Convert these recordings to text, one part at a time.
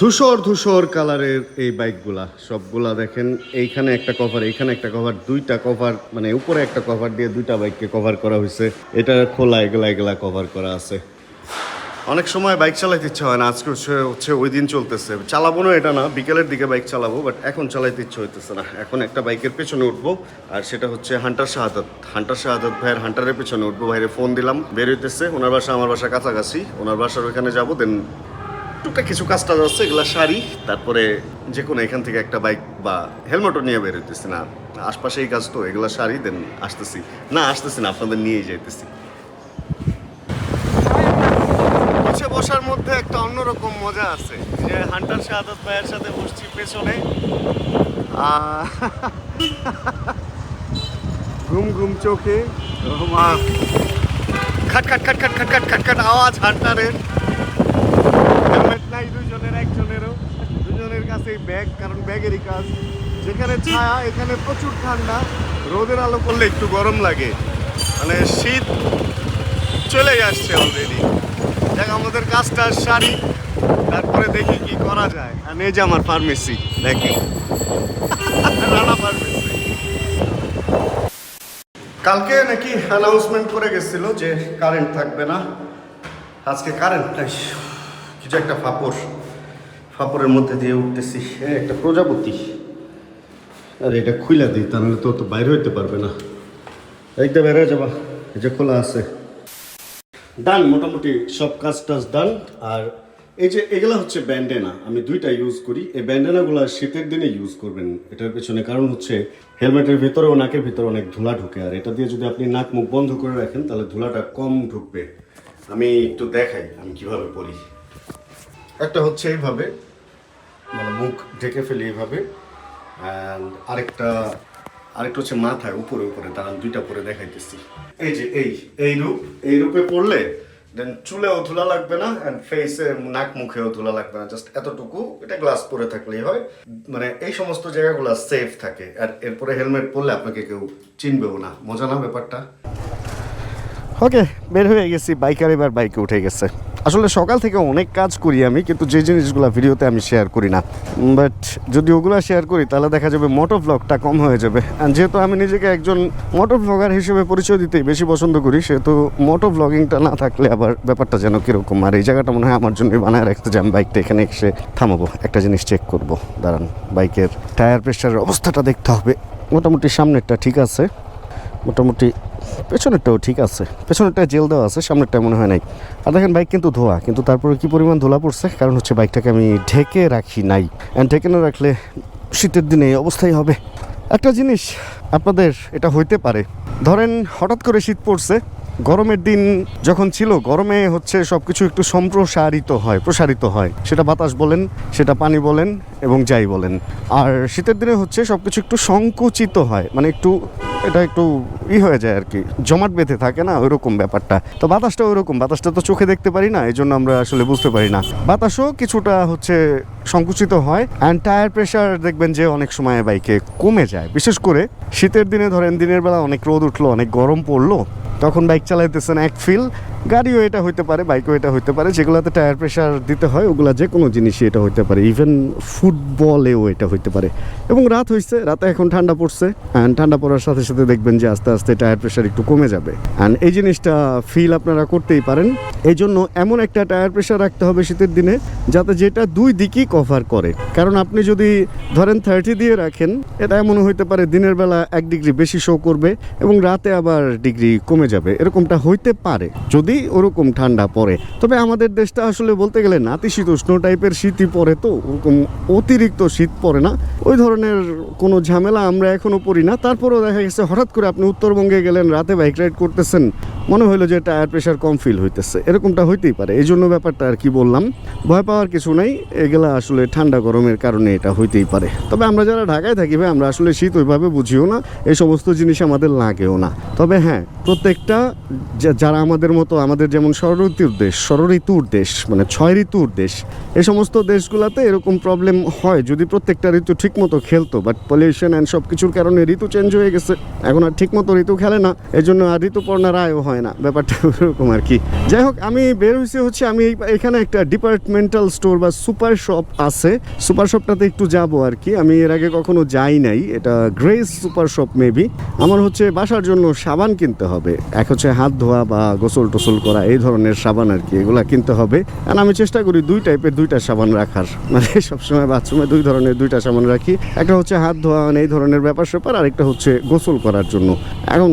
ধূসর ধূসর কালারের এই বাইকগুলা, সবগুলা দেখেন, এইখানে একটা কভার এইখানে একটা কভার দুইটা কভার মানে উপরে একটা কভার দিয়ে দুইটা বাইককে কভার করা হয়েছে। এটা খোলা, এগুলা এগুলা কভার করা আছে। অনেক সময় বাইক চালাইতে ইচ্ছা হয় না, আজকে হচ্ছে ওই দিন চলতেছে। চালাবো না এটা না, বিকেলের দিকে বাইক চালাবো বাট এখন চালাইতে ইচ্ছে হইতেছে না। এখন একটা বাইকের পেছনে উঠবো, আর সেটা হচ্ছে হান্টার শাহাদত। হান্টার শাহাদত ভাইয়ের হান্টারের পেছনে উঠবো ভাইয়ের ফোন দিলাম, বের হইতেছে, ওনার বাসা, আমার বাসা কাছাকাছি, ওনার বাসার ওইখানে যাব দেন টুকটাক কিছু কাজ টাজ আছে, এগুলা শাড়ি, তারপরে যে কোনো এখান থেকে একটা বাইক বা হেলমেটও নিয়ে বের হইতেছি না। আশপাশে এই কাজ তো, এগুলা শাড়ি, দেন আসতেছি। না আসতেছি না, আপনাদের নিয়েই যাইতেছি। বসার মধ্যে একটা অন্যরকম মজা আছে, যে হান্টার শাহাদত ভাইয়ের সাথে বসছি পেছনে। ঘুম ঘুম চোখে খাট খাট খাট খাট খাট খাট খাট খাট, আওয়াজ হান্টারের হেলমেট নাই দুজনের একজনেরও দুজনের কাছেই ব্যাগ, কারণ ব্যাগেরই কাজ। যেখানে ছায়া, এখানে প্রচুর ঠান্ডা। রোদের আলো করলে একটু গরম লাগে। মানে শীত চলে আসছে অলরেডি দেখ, আমাদের কাজটা সারি। তারপরে দেখি কি করা যায়। আর এই যে আমার ফার্মেসি দেখি। রানা ফার্মেসি কালকে নাকি অ্যানাউন্সমেন্ট করে গেছিল যে কারেন্ট থাকবে না। আজকে কারেন্ট কিছু একটা ফাপড়। ফাপড়ের মধ্যে দিয়ে উঠতেছি। একটা প্রজাপতি। আর, এটা খুইলা দিই তাহলে তো তো বাইরে হইতে পারবে না। একদম বেড়ে যাবা, এই যে খোলা আছে। ডান, মোটামুটি সব কাজ টাজ ডান। আর এই যে এগুলা হচ্ছে ব্যান্ডেনা, আমি দুইটা ইউজ করি। এই ব্যান্ডেনাগুলো শীতের দিনে ইউজ করবেন, এটার পেছনে কারণ হচ্ছে হেলমেটের ভিতরে ও নাকের ভিতরে অনেক ধুলা ঢুকে। আর এটা দিয়ে যদি আপনি নাক মুখ বন্ধ করে রাখেন, তাহলে ধুলাটা কম ঢুকবে। আমি একটু দেখাই, আমি কীভাবে পরি। একটা হচ্ছে এইভাবে মানে মুখ ঢেকে ফেলি এইভাবে অ্যান্ড আরেকটা আরেকটা হচ্ছে মাথায় উপরে উপরে, দাঁড়ান, দুইটা পরে দেখাইতেছি। এই যে এই এই রূপ, এই রূপে পড়লে দেন চুলেও ধুলা লাগবে না অ্যান্ড ফেসে নাক মুখেও ধুলা লাগবে না জাস্ট এতটুকু, এটা গ্লাস পরে থাকলেই হয়। মানে এই সমস্ত জায়গাগুলো সেফ থাকে, আর এরপরে হেলমেট পরলে আপনাকে কেউ চিনবেও না। মজা না ব্যাপারটা? ওকে, বের হয়ে গেছি। বাইকার এবার বাইকে উঠে গেছে। আসলে সকাল থেকে অনেক কাজ করি আমি, কিন্তু যে জিনিসগুলো ভিডিওতে আমি শেয়ার করি না। বাট যদি ওগুলো শেয়ার করি, তাহলে দেখা যাবে মোটো ব্লগটা কম হয়ে যাবে। যেহেতু আমি নিজেকে একজন মোটো ব্লগার হিসেবে পরিচয় দিতেই বেশি পছন্দ করি, সেহেতু মোটো ব্লগিংটা না থাকলে আবার ব্যাপারটা যেন কীরকম। আর এই জায়গাটা মনে হয় আমার জন্যই বানায় রাখতে যে আমি বাইকটা এখানে এসে থামাবো। একটা জিনিস চেক করব। দাঁড়ান, বাইকের টায়ার প্রেশারের অবস্থাটা দেখতে হবে। মোটামুটি সামনেরটা ঠিক আছে। মোটামুটি পেছনেরটাও ঠিক আছে। পেছনেরটা জেল দেওয়া আছে সামনেরটা মনে হয় নাই। আর দেখেন বাইক কিন্তু ধোয়া, কিন্তু তারপরে কি পরিমাণ ধোলা পড়ছে? কারণ হচ্ছে বাইকটাকে আমি ঢেকে রাখি নাই। অ্যান্ড ঢেকে না রাখলে শীতের দিনে এই অবস্থাই হবে। একটা জিনিস আপনাদের এটা হইতে পারে। ধরেন হঠাৎ করে শীত পড়ছে গরমের দিন যখন ছিল, গরমে হচ্ছে সব কিছু একটু সম্প্রসারিত হয়, প্রসারিত হয়। সেটা বাতাস বলেন, সেটা পানি বলেন এবং যাই বলেন। আর শীতের দিনে হচ্ছে সব কিছু একটু সংকুচিত হয় মানে একটু, এটা একটু ই হয়ে যায় আর কি জমাট বেঁধে থাকে না, ওইরকম ব্যাপারটা। তো বাতাসটা ওইরকম, বাতাসটা তো চোখে দেখতে পারি না এই জন্য আমরা আসলে বুঝতে পারি না। বাতাসও কিছুটা হচ্ছে সংকুচিত হয় অ্যান্ড টায়ার প্রেশার দেখবেন যে অনেক সময় বাইকে কমে যায়। বিশেষ করে শীতের দিনে ধরেন দিনের বেলা অনেক রোদ উঠল, অনেক গরম পড়ল, তখন বাইক চালাইতেছেন এক ফিল গাড়িও এটা হইতে পারে, বাইকও এটা হইতে পারে, যেগুলোতে টায়ার প্রেশার দিতে হয়, ওগুলো যে কোনো জিনিসই এটা হইতে পারে ইভেন ফুটবলেও এটা হইতে পারে। এবং রাত হইছে, রাতে এখন ঠান্ডা পড়ছে অ্যান্ড ঠান্ডা পড়ার সাথে সাথে দেখবেন যে আস্তে আস্তে টায়ার প্রেশার একটু কমে যাবে। অ্যান্ড এই জিনিসটা ফিল আপনারা করতেই পারেন। এই জন্য এমন একটা টায়ার প্রেশার রাখতে হবে শীতের দিনে, যাতে যেটা দুই দিকই কভার করে। কারণ আপনি যদি ধরেন থার্টি দিয়ে রাখেন, এটা এমন হইতে পারে দিনের বেলা এক ডিগ্রি বেশি শো করবে, এবং রাতে আবার ডিগ্রি কমে যাবে। এরকমটা হইতে পারে। যদি ওরকম ঠান্ডা পড়ে। তবে আমাদের দেশটা আসলে বলতে গেলে নাতিশীতোষ্ণ টাইপের শীতই পড়ে তো, ওরকম অতিরিক্ত শীত পড়ে না। ওই ধরনের কোনো ঝামেলা আমরা এখনও পড়ি না। তারপরেও দেখা গেছে হঠাৎ করে আপনি উত্তরবঙ্গে গেলেন, রাতে বাইক রাইড করতেছেন, মনে হলো যে টায়ার প্রেশার কম ফিল হইতেছে। এরকমটা হইতেই পারে। এই জন্য ব্যাপারটা আর কি বললাম। ভয় পাওয়ার কিছু নাই। এগুলা আসলে ঠান্ডা গরমের কারণে এটা হইতেই পারে। তবে আমরা যারা ঢাকায় থাকি ভাই, আমরা আসলে শীত ওইভাবে বুঝিও না। এই সমস্ত জিনিস আমাদের লাগেও না। তবে হ্যাঁ প্রত্যেকটা যারা আমাদের মতো আমাদের যেমন ষড়ঋতুর দেশ ষড়ঋতুর দেশ মানে ছয় ঋতুর দেশ, এ সমস্ত দেশগুলোতে এরকম প্রবলেম হয়। যদি প্রত্যেকটা ঋতু ঠিকমতো খেলতো বাট পলিউশন অ্যান্ড সব কিছুর কারণে ঋতু চেঞ্জ হয়ে গেছে। এখন আর ঠিকমতো ঋতু খেলে না এই জন্য আর ঋতুপর্ণার আয়ও হয় না। ব্যাপারটা ওরকম আর কি। যাই হোক, আমি বের হয়েছি হচ্ছে, আমি এখানে একটা ডিপার্টমেন্টাল স্টোর বা সুপার শপ আছে। সুপার শপটাতে একটু যাব আর কি। আমি এর আগে কখনো যাই নাই। এটা গ্রেস সুপার শপ মেবি আমার হচ্ছে বাসার জন্য সাবান কিনতে হবে। এক হচ্ছে হাত ধোয়া বা গোসল টোসল করা, এই ধরনের সাবান আর কি, এগুলা কিনতে হবে। আর আমি চেষ্টা করি দুই টাইপের দুইটা সাবান রাখার। মানে সবসময় বাথরুমে দুই ধরনের দুইটা সাবান রাখি। একটা হচ্ছে হাত ধোয়া মানে এই ধরনের ব্যাপার স্যাপার, আর একটা হচ্ছে গোসল করার জন্য। এখন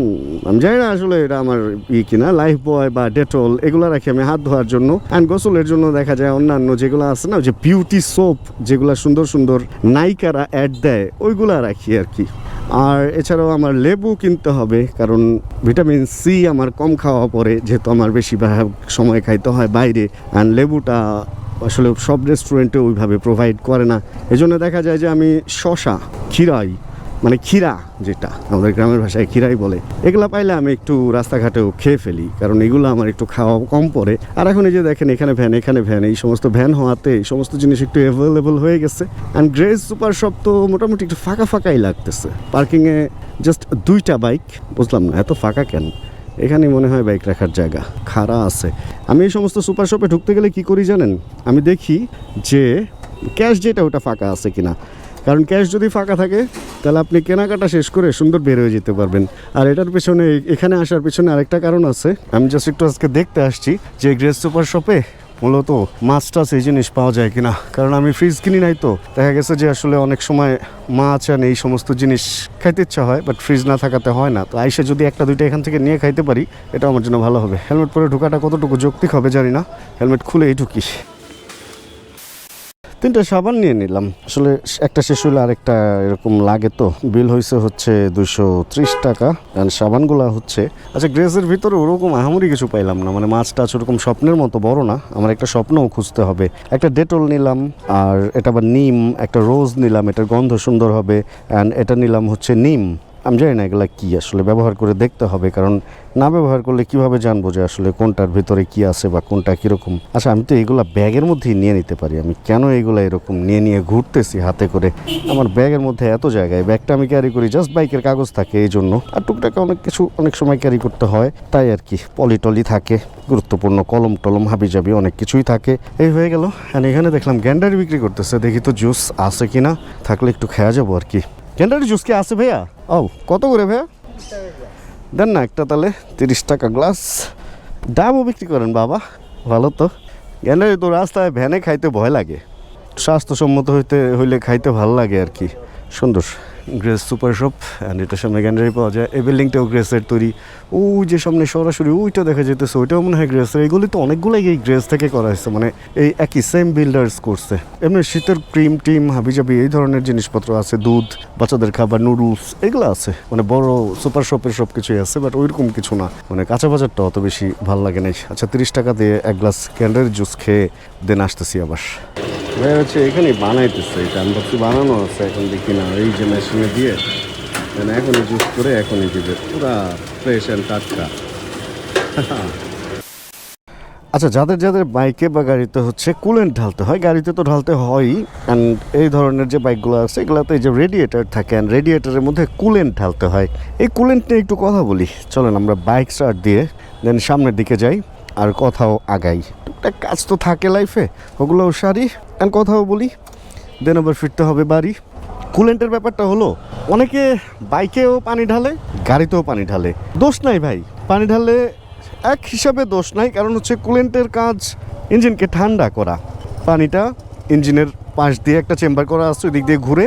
আমি জানি না আসলে এটা আমার ই কিনা লাইফ বয় বা ডেটল এগুলো রাখি আমি হাত ধোয়ার জন্য। অ্যান্ড গোসলের জন্য দেখা যায় অন্যান্য যেগুলো আছে না যে বিউটি সোপ যেগুলো সুন্দর সুন্দর নায়িকারা অ্যাড দেয়, ওইগুলা রাখি আর কি। আর এছাড়াও আমার লেবু কিনতে হবে, কারণ ভিটামিন সি আমার কম খাওয়া পড়ে যেহেতু আমার বেশিরভাগ সময় খাইতে হয় বাইরে অ্যান্ড লেবুটা আসলে সব রেস্টুরেন্টে ওইভাবে প্রোভাইড করে না। এজন্য জন্য দেখা যায় যে আমি শশা খিরাই মানে ক্ষীরা যেটা, আমাদের গ্রামের ভাষায় ক্ষীরাই বলে, এগুলা পাইলে আমি একটু রাস্তাঘাটেও খেয়ে ফেলি, কারণ এগুলো আমার একটু খাওয়া কম পড়ে। আর এখন এই যে দেখেন, এখানে ভ্যান এখানে ভ্যান, এই সমস্ত ভ্যান হওয়াতে এই সমস্ত জিনিস একটু অ্যাভেলেবল হয়ে গেছে। অ্যান্ড গ্রেস সুপার শপ তো মোটামুটি একটু ফাঁকা ফাঁকাই লাগতেছে। পার্কিংয়ে জাস্ট দুইটা বাইক বুঝলাম না, এত ফাঁকা কেন? এখানে মনে হয় বাইক রাখার জায়গা, খাড়া আছে। আমি এই সমস্ত সুপার শপে ঢুকতে গেলে কি করি জানেন? আমি দেখি যে ক্যাশ যেটা ওটা ফাঁকা আছে কিনা। কারণ ক্যাশ যদি ফাঁকা থাকে, তাহলে আপনি কেনাকাটা শেষ করে সুন্দর বের হয়ে যেতে পারবেন। আর এটার পেছনে, এখানে আসার পেছনে আরেকটা কারণ আছে। আমি জাস্ট একটু আজকে দেখতে আসছি যে গ্রেস সুপার শপে মূলত মাছ টাছ এই জিনিস পাওয়া যায় কিনা। কারণ আমি ফ্রিজ কিনি নাই তো। দেখা গেছে যে আসলে অনেক সময় মাছ আন এই সমস্ত জিনিস খাইতে ইচ্ছা হয় বাট ফ্রিজ না থাকাতে হয় না। তো আইসে যদি একটা, দুইটা এখান থেকে নিয়ে খাইতে পারি, এটা আমার জন্য ভালো হবে। হেলমেট পরে ঢোকাটা কতটুকু যৌক্তিক হবে জানি না। হেলমেট খুলেই ঢুকি। তিনটা সাবান নিয়ে নিলাম। আসলে একটা শেষ হলে আরেকটা এরকম লাগে তো। বিল হয়েছে হচ্ছে দুশো ত্রিশ টাকা। সাবানগুলো হচ্ছে আচ্ছা গ্রেসের ভিতরে ওরকম আহামরি কিছু পাইলাম না। মানে মাছ টাছ ওরকম স্বপ্নের মতো বড় না। আমার একটা স্বপ্নও খুঁজতে হবে। একটা ডেটল নিলাম, আর এটা আবার নিম, একটা রোজ নিলাম, এটার গন্ধ সুন্দর হবে। অ্যান্ড এটা নিলাম হচ্ছে নিম। আমি জানি না এগুলা কি আসলে ব্যবহার করে দেখতে হবে, কারণ না ব্যবহার করলে কীভাবে জানব যে আসলে কোনটার ভিতরে কি আছে বা কোনটা কীরকম? আচ্ছা আমি তো এগুলা ব্যাগের মধ্যেই নিয়ে নিতে পারি। আমি কেন এগুলা এরকম নিয়ে নিয়ে ঘুরতেছি হাতে করে? আমার ব্যাগের মধ্যে এত জায়গায়, ব্যাগটা আমি ক্যারি করি জাস্ট বাইকের কাগজ থাকে এই জন্য আর টুকটাকে অনেক কিছু অনেক সময় ক্যারি করতে হয়, তাই আর কি। পলিটলি থাকে, গুরুত্বপূর্ণ কলম টলম হাবি জাবি অনেক কিছুই থাকে। এই হয়ে গেল আর এখানে দেখলাম গ্যান্ডারি বিক্রি করতেছে। দেখি তো জুস আছে কিনা? থাকলে একটু খেয়া যাব আর কি। গ্যান্ডারি জুস কি আছে ভাইয়া? ও, কত করে ভাইয়া? দেন না একটা তাহলে তিরিশ টাকা গ্লাস। ডাবও বিক্রি করেন বাবা, ভালো তো। গেলে তো রাস্তায় ভ্যানে খাইতে ভয় লাগে। স্বাস্থ্যসম্মত হইতে হইলে খাইতে ভালো লাগে আর কি। সুন্দর। গ্রেস সুপার শপ অ্যান্ড এটার সামনে গ্যান্ডারি পাওয়া যায়। এই বিল্ডিংটাও গ্রেসের তৈরি। ওই যে সামনে সরাসরি ওইটা দেখা যেতেছে ওইটাও মনে হয় গ্রেসের এগুলি তো অনেকগুলোই এই গ্রেস থেকে করা হয়েছে মানে এই একই সেম বিল্ডার্স করছে। এমনি শীতের ক্রিম টিম হাবিজাবি, এই ধরনের জিনিসপত্র আছে, দুধ, বাচ্চাদের খাবার নুডলস এগুলো আছে। মানে বড় সুপার শপের সব কিছুই আছে বাট ওইরকম কিছু না। মানে কাঁচা বাজারটা অত বেশি ভালো লাগে নাই। আচ্ছা তিরিশ টাকা দিয়ে এক গ্লাস ক্যান্ডারি জুস খেয়ে দেন আসতেছি আবার। ভাই হচ্ছে এখানে বানাইতেছে এটা। আমি ভাবছি বানানো আছে এখন দেখি না। এই যে মেশিনে দিয়ে দেন এখনই জুস করে এখনই দিবে। পুরা ফ্রেশ অ্যান্ড টাটকা। আচ্ছা যাদের যাদের বাইকে বা গাড়িতে হচ্ছে কুলেন্ট ঢালতে হয় গাড়িতে তো ঢালতে হয়ই অ্যান্ড এই ধরনের যে বাইকগুলো আছে এগুলোতে যে রেডিয়েটার থাকে অ্যান্ড রেডিয়েটারের মধ্যে কুলেন্ট ঢালতে হয়। এই কুলেন্ট নিয়ে একটু কথা বলি। চলেন আমরা বাইক স্টার্ট দিয়ে দেন সামনের দিকে যাই। আর কথাও আগাই। টুকটাক কাজ তো থাকে লাইফে ওগুলোও সারি। অ্যান্ড কথাও বলি, দেন আবার ফিরতে হবে বাড়ি। কুলেন্টের ব্যাপারটা হলো, অনেকে বাইকেও পানি ঢালে, গাড়িতেও পানি ঢালে। দোষ নাই ভাই, পানি ঢালে এক হিসাবে দোষ নাই, কারণ হচ্ছে কুলেন্টের কাজ ইঞ্জিনকে ঠান্ডা করা। পানিটা ইঞ্জিনের পাশ দিয়ে একটা চেম্বার করা আসছে ওই দিক দিয়ে ঘুরে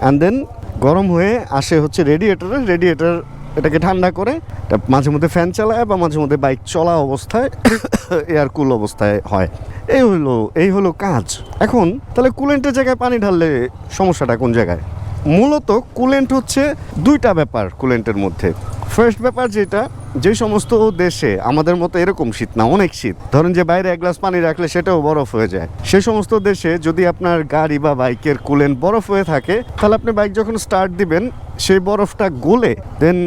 অ্যান্ড দেন গরম হয়ে আসে হচ্ছে রেডিয়েটারে রেডিয়েটার এটাকে ঠান্ডা করে মাঝে মধ্যে ফ্যান চালায় বা মাঝে মধ্যে বাইক চলা অবস্থায় এয়ার কুল অবস্থায় হয়। এই হলো এই হলো কাজ। এখন, তাহলে কুলেন্টের জায়গায় পানি ঢাললে সমস্যাটা কোন জায়গায়? মূলত কুলেন্ট হচ্ছে দুইটা ব্যাপার কুলেন্টের মধ্যে। ফার্স্ট ব্যাপার যেটা, যে সমস্ত দেশে আমাদের মতো এরকম শীত না, অনেক শীত, ধরেন যে বাইরে এক গ্লাস পানি রাখলে সেটাও বরফ হয়ে যায়। সে সমস্ত দেশে যদি আপনার গাড়ি বা বাইকের কুলেন বরফ হয়ে থাকে, তাহলে আপনি বাইক যখন স্টার্ট দিবেন, সেই বরফটা গলে দেন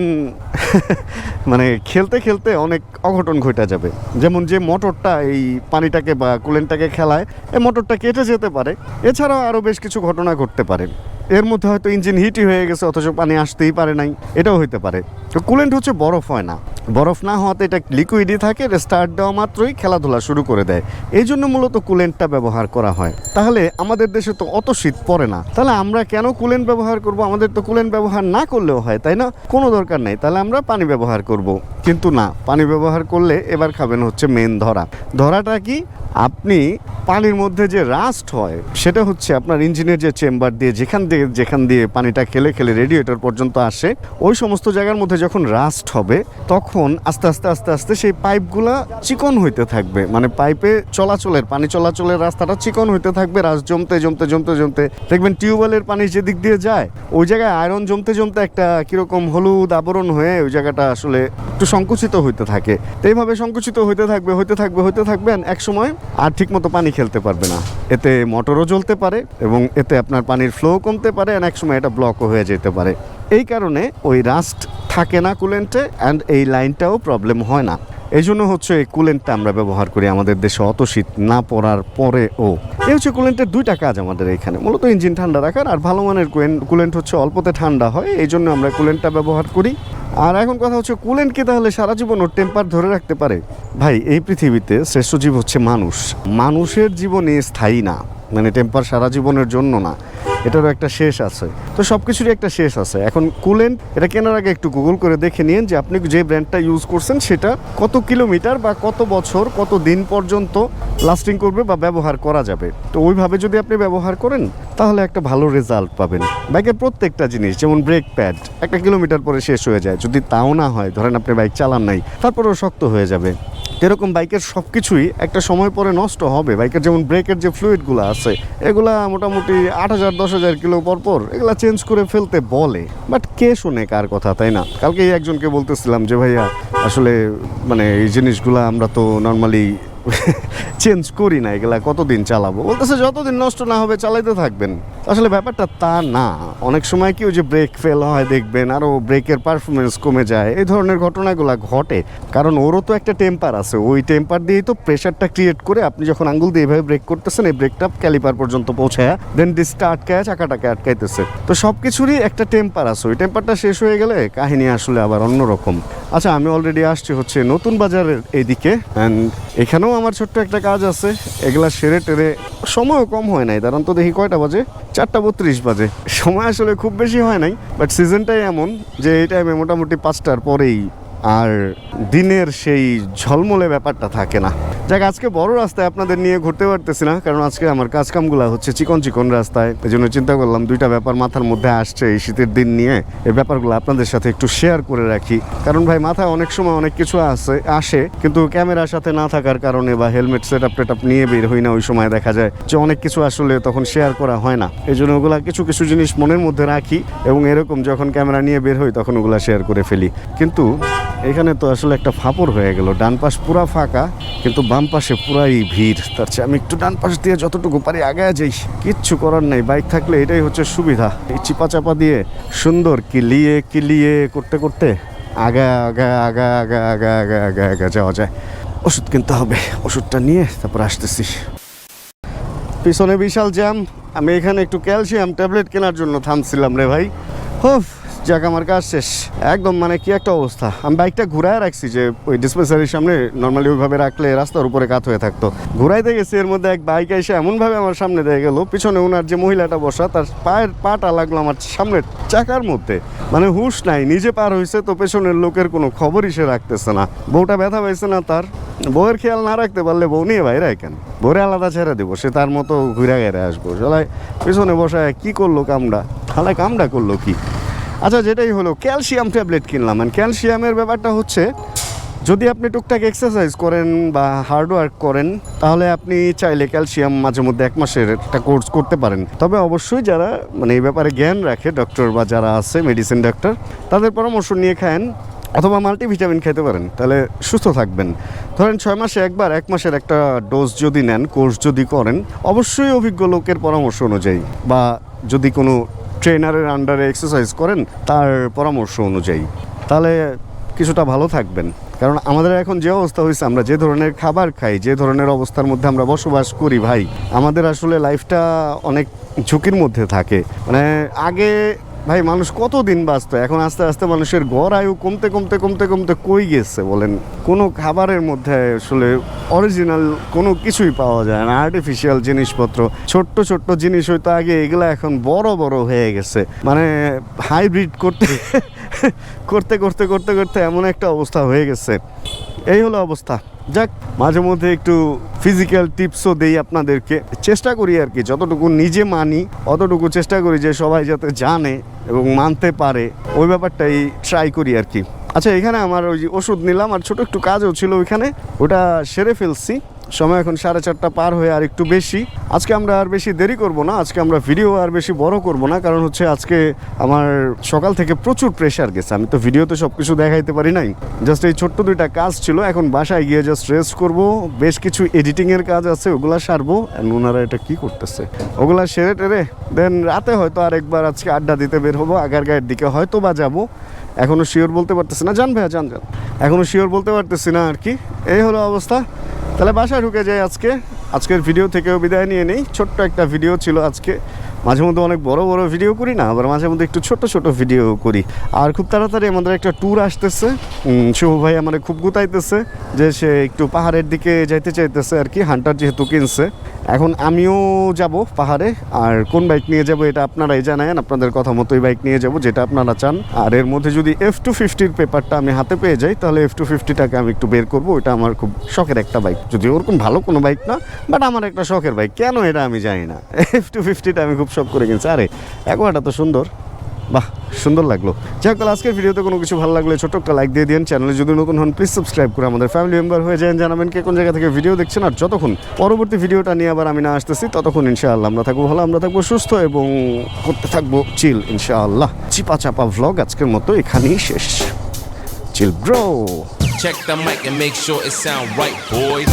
মানে খেলতে খেলতে অনেক অঘটন ঘটে যাবে। যেমন যে মোটরটা এই পানিটাকে বা কুলেনটাকে খেলায়, এই মোটরটা কেটে যেতে পারে। এছাড়াও আরও বেশ কিছু ঘটনা ঘটতে পারে। এর মধ্যে হয়তো ইঞ্জিন হিটই হয়ে গেছে, অথচ পানি আসতেই পারে নাই। এটাও হইতে পারে। তো কুলেন্ট হচ্ছে বরফ হয় না। বরফ না হওয়াতে এটা লিকুইডই থাকে স্টার্ট দেওয়া মাত্রই খেলাধুলা শুরু করে দেয়। এই জন্য মূলত কুলেন্টটা ব্যবহার করা হয়। তাহলে আমাদের দেশে তো অত শীত পড়ে না। তাহলে আমরা কেন কুলেন্ট ব্যবহার করব? আমাদের তো কুলেন্ট ব্যবহার না করলেও হয়, তাই না? কোনো দরকার নেই। তাহলে আমরা পানি ব্যবহার করব। কিন্তু না, পানি ব্যবহার করলে এবার খাবেন হচ্ছে মেন ধরা। ধরাটা কি? আপনি পানির মধ্যে যে রাস্ট হয়, সেটা হচ্ছে আপনার ইঞ্জিনের যে চেম্বার দিয়ে যেখান দিয়ে যেখান দিয়ে পানিটা খেলে খেলে রেডিয়েটর পর্যন্ত আসে, ওই সমস্ত জায়গার মধ্যে যখন রাস্ট হবে, তখন আস্তে আস্তে আস্তে আস্তে সেই পাইপগুলা চিকন হইতে থাকবে। মানে পাইপে চলাচলের, পানি চলাচলের রাস্তাটা চিকন হইতে থাকবে রাস জমতে জমতে জমতে জমতে। দেখবেন টিউবওয়েলের পানি যেদিক দিয়ে যায়, ওই জায়গায় আয়রন জমতে জমতে একটা কীরকম হলুদ আবরণ হয়ে ওই জায়গাটা আসলে একটু সংকুচিত হইতে থাকে। তো এইভাবে সংকুচিত হইতে থাকবে হইতে থাকবে, হইতে থাকবেন এক সময় আর ঠিক মতো পানি খেলতে পারবে না। এতে মোটরও জ্বলতে পারে এবং এতে আপনার পানির ফ্লো কমতে পারে আর এক সময় এটা ব্লকও হয়ে যেতে পারে। এই কারণে ওই রাস্ট থাকে না কুলেন্টে অ্যান্ড এই লাইনটাও প্রবলেম হয় না। এই জন্য হচ্ছে এই কুলেন্টটা আমরা ব্যবহার করি আমাদের দেশে অত শীত না পড়ার পরেও। এই হচ্ছে কুলেন্টের দুইটা কাজ আমাদের এখানে। মূলত ইঞ্জিন ঠান্ডা রাখার আর ভালো মানের কুলেন্ট হচ্ছে অল্পতে ঠান্ডা হয়, এই জন্য আমরা কুলেন্টটা ব্যবহার করি। আর এখন কথা হচ্ছে কুলেন্ট কি তাহলে সারা জীবন ওর টেম্পার ধরে রাখতে পারে? ভাই, এই পৃথিবীতে শ্রেষ্ঠ জীব হচ্ছে মানুষ। মানুষের জীবনে স্থায়ী না। মানে টেম্পার সারা জীবনের জন্য না। এটারও একটা শেষ আছে। তো সব কিছুরই একটা শেষ আছে। এখন কুলেন্ট এটা কেনার আগে একটু গুগল করে দেখে নিন যে আপনি যে ব্র্যান্ডটা ইউজ করছেন সেটা কত কিলোমিটার বা কত বছর, কত দিন পর্যন্ত লাস্টিং করবে বা ব্যবহার করা যাবে। তো ওইভাবে যদি আপনি ব্যবহার করেন, তাহলে একটা ভালো রেজাল্ট পাবেন। বাইকের প্রত্যেকটা জিনিস, যেমন ব্রেক প্যাড একটা কিলোমিটার পরে শেষ হয়ে যায়। যদি তাও না হয়, ধরেন আপনি বাইক চালান নাই, তারপরেও শক্ত হয়ে যাবে। এরকম বাইকের সব কিছুই একটা সময় পরে নষ্ট হবে। বাইকের যেমন ব্রেকের যে ফ্লুইডগুলো আছে, এগুলা মোটামুটি আট হাজার, দশ হাজার কিলো পরপর পর এগুলা চেঞ্জ করে ফেলতে বলে। বাট কে শোনে কার কথা, তাই না? কালকে একজনকে বলতেছিলাম যে, ভাইয়া, আসলে মানে এই জিনিসগুলো আমরা তো নর্মালি চেঞ্জ করি না, এগুলা কতদিন চালাবো? বলতেছে, যতদিন নষ্ট না হবে, চালাইতে থাকবেন। আসলে ব্যাপারটা তা না। অনেক সময় কি ওই যে ব্রেক ফেল হয়, দেখবেন আরও ব্রেকের পারফরমেন্স কমে যায়। এই ধরনের ঘটনাগুলো ঘটে। কারণ ওরও তো একটা টেম্পার আছে। ওই টেম্পার দিয়েই তো প্রেশারটা ক্রিয়েট করে আপনি যখন আঙ্গুল দিয়ে এভাবে ব্রেক করতেছেন, এই ব্রেকটা ক্যালিপার পর্যন্ত পৌঁছায় দেন ডিসটা আটকায় চাকাটাকে আটকাইতেছে। তো সব কিছুরই একটা টেম্পার আছে। ওই টেম্পারটা শেষ হয়ে গেলে কাহিনী আসলে আবার অন্যরকম। আচ্ছা আমি অলরেডি আসছি হচ্ছে নতুন বাজারের এইদিকে অ্যান্ড এখানেও আমার ছোট্ট একটা কাজ আছে। এগুলা সেরে টেরে সময়ও কম হয় নাই। কারণ তো দেখি কয়টা বাজে? চারটা বত্রিশ বাজে। সময় আসলে খুব বেশি হয় নাই বাট সিজনটাই এমন যে এই টাইমে মোটামুটি পাঁচটার পরেই আর দিনের সেই ঝলমলে ব্যাপারটা থাকে না। যাক, আজকে বড় রাস্তায় আপনাদের নিয়ে ঘুরতে পারতেছি না, কারণ আজকে আমার কাজকামগুলো হচ্ছে চিকন চিকন রাস্তায়। এই জন্য চিন্তা করলাম দুইটা ব্যাপার মাথার মধ্যে আসছে এই শীতের দিন নিয়ে। এই ব্যাপারগুলো আপনাদের সাথে একটু শেয়ার করে রাখি। কারণ ভাই, মাথায় অনেক সময় অনেক কিছু আসে আসে, কিন্তু ক্যামেরার সাথে না থাকার কারণে বা হেলমেট সেট আপ টেট আপ নিয়ে বের হই না ওই সময় দেখা যায় যে অনেক কিছু আসলে তখন শেয়ার করা হয় না। এই জন্য ওগুলা কিছু কিছু জিনিস মনের মধ্যে রাখি এবং এরকম যখন ক্যামেরা নিয়ে বের হই, তখন ওগুলা শেয়ার করে ফেলি। কিন্তু এখানে তো আসলে একটা ফাপড় হয়ে গেল। ডান পাশ পুরা ফাঁকা, কিন্তু বাম পাশে পুরাই ভিড়। তার চেয়ে আমি একটু ডান পাশ দিয়ে যতটুকু পারি আগে যাই। কিচ্ছু করার নেই, বাইক থাকলে এটাই হচ্ছে সুবিধা। এই চিপা চাপা দিয়ে সুন্দর কিলিয়ে কিলিয়ে করতে করতে আগা আগা আগা আগা আগা আগা আগা আগা যাওয়া যায়। ওষুধ কিনতে হবে, ওষুধটা নিয়ে তারপর আসতেছি। পিছনে বিশাল জ্যাম। আমি এখানে একটু ক্যালসিয়াম ট্যাবলেট কেনার জন্য থামছিলাম রে ভাই। হোফ যাক, আমার কাজ শেষ। একদম মানে কি একটা অবস্থা। আমি বাইকটা ঘুরায় রাখছি যে, ওই ডিসপেন্সারির সামনে নর্মালি ওইভাবে রাখলে রাস্তার উপরে কাত হয়ে থাকতো। ঘুরাইতে গেছি, এর মধ্যে এক বাইক এসে এমনভাবে আমার সামনে দিয়ে গেল। পিছনে ওনার যে মহিলাটা বসা, তার পায়ের পাটা লাগল আমার সামনের চাকার মধ্যে। মানে হুশ নাই, নিজে পার হয়েছে তো পেছনের লোকের কোনো খবরই সে রাখতেছে না। বউটা ব্যথা পাইছে না তার। বউয়ের খেয়াল না রাখতে পারলে বউ নিয়ে বাইরে কেন? বউরে আলাদা ছেড়ে দেবো, সে তার মতো ঘুরে গেড়ে আসব। সবাই পেছনে বসায় কি করল কামটা? হালাই কামটা করল কি? আচ্ছা যেটাই হলো ক্যালসিয়াম ট্যাবলেট কিনলাম। ক্যালসিয়ামের ব্যাপারটা হচ্ছে, যদি আপনি টুকটাক এক্সারসাইজ করেন বা হার্ড ওয়ার্ক করেন, তাহলে আপনি চাইলে ক্যালসিয়াম মাঝে মধ্যে এক মাসের একটা কোর্স করতে পারেন। তবে অবশ্যই যারা মানে এই ব্যাপারে জ্ঞান রাখে ডক্টর বা যারা আছে মেডিসিন ডক্টর তাদের পরামর্শ নিয়ে খায়েন, অথবা মাল্টিভিটামিন খেতে পারেন। তাহলে সুস্থ থাকবেন। ধরেন ছয় মাসে একবার, এক মাসের একটা ডোজ যদি নেন কোর্স যদি করেন, অবশ্যই অভিজ্ঞ লোকের পরামর্শ অনুযায়ী, বা যদি কোনো ট্রেনারের আন্ডারে এক্সারসাইজ করেন, তার পরামর্শ অনুযায়ী। তাহলে কিছুটা ভালো থাকবেন। কারণ আমাদের এখন যে অবস্থা হয়েছে, আমরা যে ধরনের খাবার খাই, যে ধরনের অবস্থার মধ্যে আমরা বসবাস করি ভাই, আমাদের আসলে লাইফটা অনেক ঝুঁকির মধ্যে থাকে। মানে আগে ভাই, মানুষ কত দিন বাঁচতো? এখন আস্তে আস্তে মানুষের গড় আয়ু কমতে কমতে কমতে কমতে কই গেছে বলেন? কোনো খাবারের মধ্যে আসলে অরিজিনাল কোনো কিছুই পাওয়া যায় না। আর্টিফিশিয়াল জিনিসপত্র, ছোট্ট ছোট্ট জিনিস হয়তো আগে এগুলা এখন বড় বড় হয়ে গেছে। মানে হাইব্রিড করতে করতে করতে করতে করতে এমন একটা অবস্থা হয়ে গেছে। এই হলো অবস্থা। যাক, মাঝে মধ্যে একটু ফিজিক্যাল টিপসও দেই আপনাদেরকে। চেষ্টা করি আর কি, যতটুকু নিজে মানি, অতটুকু চেষ্টা করি যে সবাই যাতে জানে এবং মানতে পারে। ওই ব্যাপারটাই ট্রাই করি আর কি। আচ্ছা এখানে আমার ওই ওষুধ নিলাম আর ছোট একটু কাজও ছিল ওইখানে, ওটা সেরে ফেলছি। সময় এখন সাড়ে চারটা পার হয়ে আর একটু বেশি। আজকে আমরা আর বেশি দেরি করব না, আজকে আমরা ভিডিও আর বেশি বড় করব না, কারণ হচ্ছে আজকে আমার সকাল থেকে প্রচুর প্রেশার গেছে। আমি তো ভিডিওতে সব কিছু দেখাইতে পারি নাই। জাস্ট এই ছোট্ট দুইটা কাজ ছিল, এখন বাসায় গিয়ে জাস্ট রেস্ট করব। বেশ কিছু এডিটিংয়ের কাজ আছে, ওগুলা সারবো। ওনারা এটা কি করতেছে? ওগুলা সেরে টেরে দেন রাতে হয়তো আর একবার আজকে আড্ডা দিতে বের হব, আগার গায়ের দিকে হয়তো বা যাব। এখনও শিওর বলতে পারতেছি না। জান ভাইয়া জান জান এখনও শিওর বলতে পারতেছি না আর কি। এই হলো অবস্থা। তাহলে বাসায় ঢুকে যাই আজকে। আজকের ভিডিও থেকেও বিদায় নিয়ে নেই। ছোট্ট একটা ভিডিও ছিল আজকে। মাঝে মধ্যে অনেক বড় বড় ভিডিও করি না, আবার মাঝে মধ্যে একটু ছোট ছোট ভিডিও করি। আর খুব তাড়াতাড়ি আমাদের একটা ট্যুর আসতেছে। শুভ ভাই আমাদের খুব গুতাইতেছে যে সে একটু পাহাড়ের দিকে যাইতে চাইতেছে আর কি হান্টার যেহেতু কিনছে। এখন আমিও যাব পাহাড়ে, আর কোন বাইক নিয়ে যাব এটা আপনারাই জানায়েন আপনাদের কথা মতোই বাইক নিয়ে যাব যেটা আপনারা চান। আর এর মধ্যে যদি এফ টু ফিফটির পেপারটা আমি হাতে পেয়ে যাই, তাহলে এফ টু ফিফটিটাকে আমি একটু বের করব এটা আমার খুব শখের একটা বাইক যদি ওরকম ভালো কোনো বাইক না বাট আমার একটা শখের বাইক কেন এটা আমি জানি না। এফ টু ফিফটিটা আমি খুব শখ করে কিনছি। আরে একোয়াটা তো সুন্দর। বাহ সুন্দর লাগল। যাই হোক আজকের ভিডিওতে কোনো কিছু ভালো লাগলে ছোট্ট একটা লাইক দিয়ে দিন। চ্যানেলে যদি নতুন হন প্লিজ সাবস্ক্রাইব করে আমাদের ফ্যামিলি মেম্বার হয়ে যান। জানাবেন কে কোন জায়গা থেকে ভিডিও দেখছেন। আর যতক্ষণ পরবর্তী ভিডিওটা নিয়ে আবার আমি না আসতেছি ততক্ষণ ইনশাআল্লাহ আমরা থাকব ভালো আমরা থাকব সুস্থ এবং করতে থাকব চিল ইনশাআল্লাহ। চিপা চাপা ভ্লগ আজকের মতো এখানেই শেষ। Chill bro Check the mic and make sure it sound right, boys.